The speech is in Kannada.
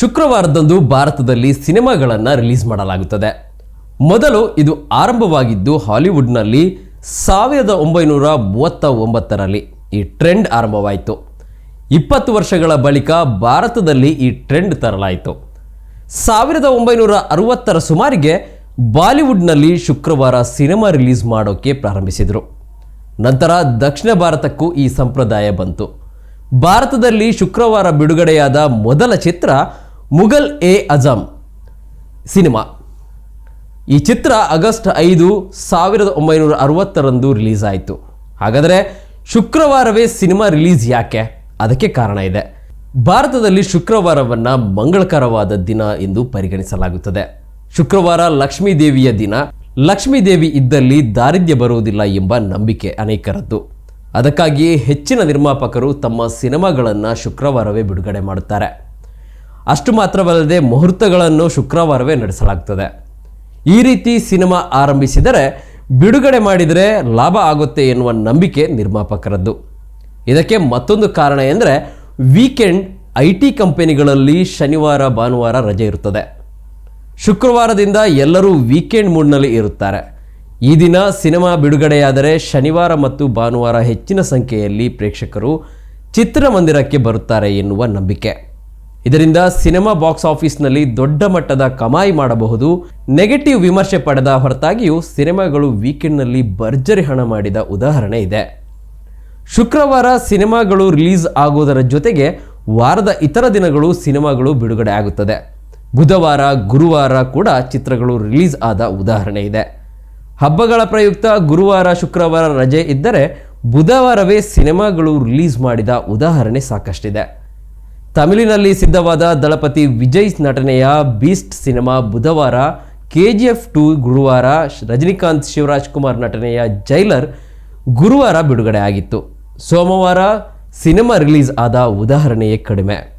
ಶುಕ್ರವಾರದಂದು ಭಾರತದಲ್ಲಿ ಸಿನಿಮಾಗಳನ್ನು ರಿಲೀಸ್ ಮಾಡಲಾಗುತ್ತದೆ. ಮೊದಲು ಇದು ಆರಂಭವಾಗಿದ್ದು ಹಾಲಿವುಡ್ನಲ್ಲಿ ಸಾವಿರದ ಒಂಬೈನೂರ ಮೂವತ್ತ ಒಂಬತ್ತರಲ್ಲಿ ಈ ಟ್ರೆಂಡ್ ಆರಂಭವಾಯಿತು. ಇಪ್ಪತ್ತು ವರ್ಷಗಳ ಬಳಿಕ ಭಾರತದಲ್ಲಿ ಈ ಟ್ರೆಂಡ್ ತರಲಾಯಿತು. ಸಾವಿರದ ಒಂಬೈನೂರ ಅರವತ್ತರ ಸುಮಾರಿಗೆ ಬಾಲಿವುಡ್ನಲ್ಲಿ ಶುಕ್ರವಾರ ಸಿನಿಮಾ ರಿಲೀಸ್ ಮಾಡೋಕ್ಕೆ ಪ್ರಾರಂಭಿಸಿದರು. ನಂತರ ದಕ್ಷಿಣ ಭಾರತಕ್ಕೂ ಈ ಸಂಪ್ರದಾಯ ಬಂತು. ಭಾರತದಲ್ಲಿ ಶುಕ್ರವಾರ ಬಿಡುಗಡೆಯಾದ ಮೊದಲ ಚಿತ್ರ ಮುಘಲ್ ಎ ಅಜಮ್ ಸಿನಿಮಾ. ಈ ಚಿತ್ರ ಆಗಸ್ಟ್ ಐದು ಸಾವಿರದ ಒಂಬೈನೂರ ಅರವತ್ತರಂದು ರಿಲೀಸ್ ಆಯಿತು. ಹಾಗಾದರೆ ಶುಕ್ರವಾರವೇ ಸಿನಿಮಾ ರಿಲೀಸ್ ಯಾಕೆ? ಅದಕ್ಕೆ ಕಾರಣ ಇದೆ. ಭಾರತದಲ್ಲಿ ಶುಕ್ರವಾರವನ್ನು ಮಂಗಳಕರವಾದ ದಿನ ಎಂದು ಪರಿಗಣಿಸಲಾಗುತ್ತದೆ. ಶುಕ್ರವಾರ ಲಕ್ಷ್ಮೀ ದೇವಿಯ ದಿನ. ಲಕ್ಷ್ಮೀ ದೇವಿ ಇದ್ದಲ್ಲಿ ದಾರಿದ್ರ್ಯ ಬರುವುದಿಲ್ಲ ಎಂಬ ನಂಬಿಕೆ ಅನೇಕರದ್ದು. ಅದಕ್ಕಾಗಿಯೇ ಹೆಚ್ಚಿನ ನಿರ್ಮಾಪಕರು ತಮ್ಮ ಸಿನಿಮಾಗಳನ್ನು ಶುಕ್ರವಾರವೇ ಬಿಡುಗಡೆ ಮಾಡುತ್ತಾರೆ. ಅಷ್ಟು ಮಾತ್ರವಲ್ಲದೆ ಮುಹೂರ್ತಗಳನ್ನು ಶುಕ್ರವಾರವೇ ನಡೆಸಲಾಗ್ತದೆ. ಈ ರೀತಿ ಸಿನಿಮಾ ಆರಂಭಿಸಿದರೆ ಬಿಡುಗಡೆ ಮಾಡಿದರೆ ಲಾಭ ಆಗುತ್ತೆ ಎನ್ನುವ ನಂಬಿಕೆ ನಿರ್ಮಾಪಕರದ್ದು. ಇದಕ್ಕೆ ಮತ್ತೊಂದು ಕಾರಣ ಎಂದರೆ ವೀಕೆಂಡ್ ಐ ಟಿ ಕಂಪನಿಗಳಲ್ಲಿ ಶನಿವಾರ, ಭಾನುವಾರ ರಜೆ ಇರುತ್ತದೆ. ಶುಕ್ರವಾರದಿಂದ ಎಲ್ಲರೂ ವೀಕೆಂಡ್ ಮೂಡ್ನಲ್ಲಿ ಇರುತ್ತಾರೆ. ಈ ದಿನ ಸಿನಿಮಾ ಬಿಡುಗಡೆಯಾದರೆ ಶನಿವಾರ ಮತ್ತು ಭಾನುವಾರ ಹೆಚ್ಚಿನ ಸಂಖ್ಯೆಯಲ್ಲಿ ಪ್ರೇಕ್ಷಕರು ಚಿತ್ರಮಂದಿರಕ್ಕೆ ಬರುತ್ತಾರೆ ಎನ್ನುವ ನಂಬಿಕೆ. ಇದರಿಂದ ಸಿನಿಮಾ ಬಾಕ್ಸ್ ಆಫೀಸ್ನಲ್ಲಿ ದೊಡ್ಡ ಮಟ್ಟದ ಕಮಾಯಿ ಮಾಡಬಹುದು. ನೆಗೆಟಿವ್ ವಿಮರ್ಶೆ ಪಡೆದ ಹೊರತಾಗಿಯೂ ಸಿನಿಮಾಗಳು ವೀಕೆಂಡ್ನಲ್ಲಿ ಭರ್ಜರಿ ಹಣ ಮಾಡಿದ ಉದಾಹರಣೆ ಇದೆ. ಶುಕ್ರವಾರ ಸಿನಿಮಾಗಳು ರಿಲೀಸ್ ಆಗುವುದರ ಜೊತೆಗೆ ವಾರದ ಇತರ ದಿನಗಳು ಸಿನಿಮಾಗಳು ಬಿಡುಗಡೆ ಆಗುತ್ತದೆ. ಬುಧವಾರ, ಗುರುವಾರ ಕೂಡ ಚಿತ್ರಗಳು ರಿಲೀಸ್ ಆದ ಉದಾಹರಣೆ ಇದೆ. ಹಬ್ಬಗಳ ಪ್ರಯುಕ್ತ ಗುರುವಾರ, ಶುಕ್ರವಾರ ರಜೆ ಇದ್ದರೆ ಬುಧವಾರವೇ ಸಿನಿಮಾಗಳು ರಿಲೀಸ್ ಮಾಡಿದ ಉದಾಹರಣೆ ಸಾಕಷ್ಟಿದೆ. ತಮಿಳಿನಲ್ಲಿ ಸಿದ್ಧವಾದ ದಳಪತಿ ವಿಜಯ್ ನಟನೆಯ ಬೀಸ್ಟ್ ಸಿನಿಮಾ ಬುಧವಾರ ಕೆ ಜಿ ಎಫ್ ಟು ಗುರುವಾರ ರಜನಿಕಾಂತ್ ಶಿವರಾಜ್ ಕುಮಾರ್ ನಟನೆಯ ಜೈಲರ್ ಗುರುವಾರ ಬಿಡುಗಡೆ ಆಗಿತ್ತು. ಸೋಮವಾರ ಸಿನಿಮಾ ರಿಲೀಸ್ ಆದ ಉದಾಹರಣೆಯೇ ಕಡಿಮೆ.